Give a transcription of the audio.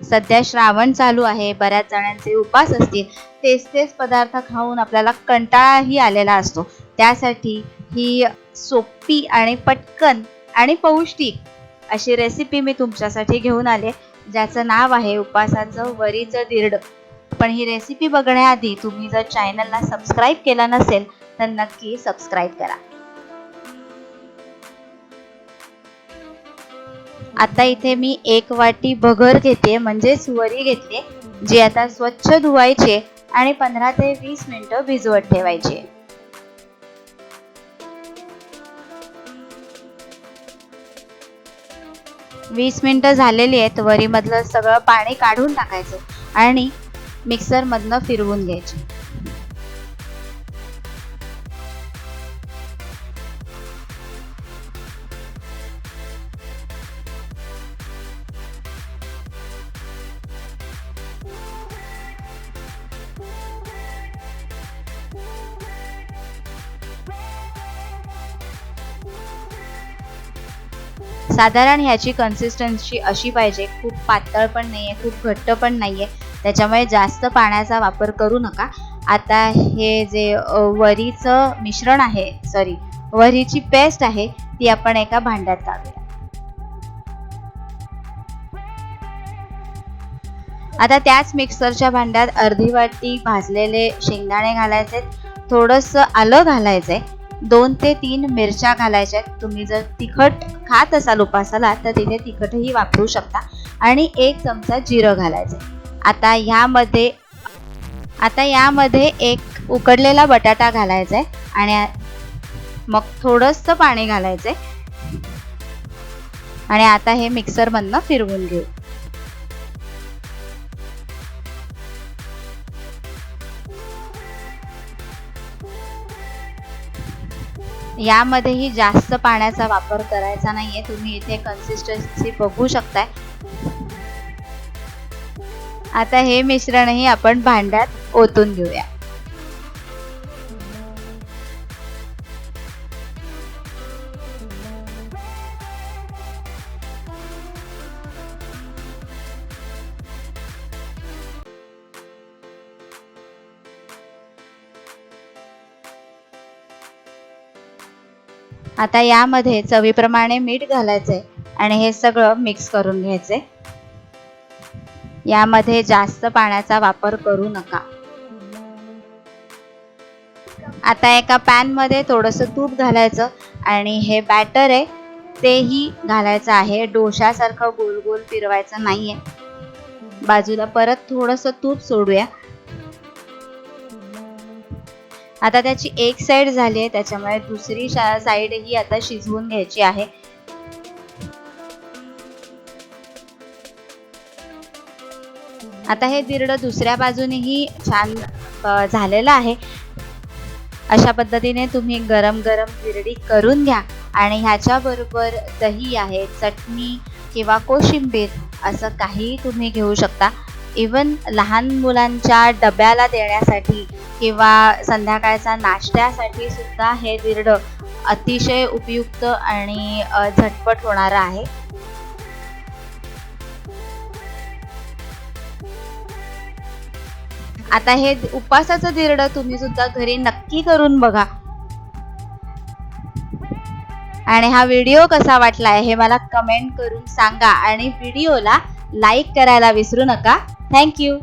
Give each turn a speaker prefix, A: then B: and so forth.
A: सध्या श्रावण चालू आहे बऱ्याच जणांचे उपास असतील तेच तेच पदार्थ खाऊन आपल्याला कंटाळाही आलेला असतो. त्यासाठी ही सोपी आणि पटकन आणि पौष्टिक अशी रेसिपी मी तुमच्यासाठी घेऊन आले ज्याचं नाव आहे उपासाचं वरीचं दिरड. पण ही रेसिपी बघण्याआधी तुम्ही जर चॅनलला सबस्क्राईब केला नसेल तर नक्की सबस्क्राईब करा. आता इथे मी एक वाटी भगर घेते म्हणजेच वरी घेतली जी आता स्वच्छ धुवायचे आणि पंधरा ते वीस मिनिटं भिजवत ठेवायचे. वीस मिनिटं झालेली आहेत वरीमधलं सगळं पाणी काढून टाकायचं आणि मिक्सरमधनं फिरवून घ्यायचे. साधारण ह्याची कन्सिस्टन्सी अशी पाहिजे. खूप पातळ पण नाहीये खूप घट्ट पण नाही आहे त्याच्यामुळे जास्त पाण्याचा वापर करू नका. आता हे जे वरीचं मिश्रण आहे सॉरी वरीची पेस्ट आहे ती आपण एका भांड्यात काढूया. आता त्याच मिक्सरच्या भांड्यात अर्धी वाटी भाजलेले शेंगदाणे घालायचे. थोडंसं आलं घालायचंय. दोन ते तीन मिरच्या घालायच्या आहेत. तुम्ही जर तिखट खात असाल उपासाला तर तिथे तिखटही वापरू शकता. आणि एक चमचा जिरं घालायचं आता ह्यामध्ये आता यामध्ये एक उकडलेला बटाटा घालायचा आहे. आणि मग थोडंसं पाणी घालायचं आहे. आणि आता हे मिक्सरमधनं फिरवून घेऊ. यामध्येही जास्त पाण्याचा वापर करायचा नाहीये. तुम्ही इथे कन्सिस्टन्सी बघू शकताय. आता हे मिश्रणही आपण भांड्यात ओतून घेऊया. आता यामध्ये चवीप्रमाणे मीठ घालायचं आहे आणि हे सगळं मिक्स करून घ्यायचे यामध्ये जास्त पाण्याचा वापर करू नका. आता एका पॅनमध्ये थोडंसं थोडस तूप घालायचं आणि हे बॅटर आहे तेही घालायचं आहे. डोशासारखं गोल गोल फिरवायचं नाहीये. बाजूला परत थोडस तूप सोडूया. आता त्याची एक साइड झाली आहे त्याच्यामुळे दुसरी साइड ही आता शिजवून घ्यायची आहे. आता हे दिरड दुसऱ्या बाजूनेही छान झालेलं आहे. अशा पद्धतीने तुम्ही गरम गरम दिरडी करून घ्या. आणि ह्याच्या बरोबर दही आहे चटणी किंवा कोशिंबीर असं काही तुम्ही घेऊ शकता. इवन लहान मुलांच्या डब्याला देण्यासाठी किंवा संध्याकाळचा नाश्त्यासाठी सुद्धा हे दिरड अतिशय उपयुक्त आणि झटपट होणारं आहे. आता हे उपासाचं दिरड तुम्ही सुद्धा घरी नक्की करून बघा. आणि हा व्हिडिओ कसा वाटला आहे हे मला कमेंट करून सांगा आणि व्हिडिओला लाईक करायला विसरू नका. थँक्यू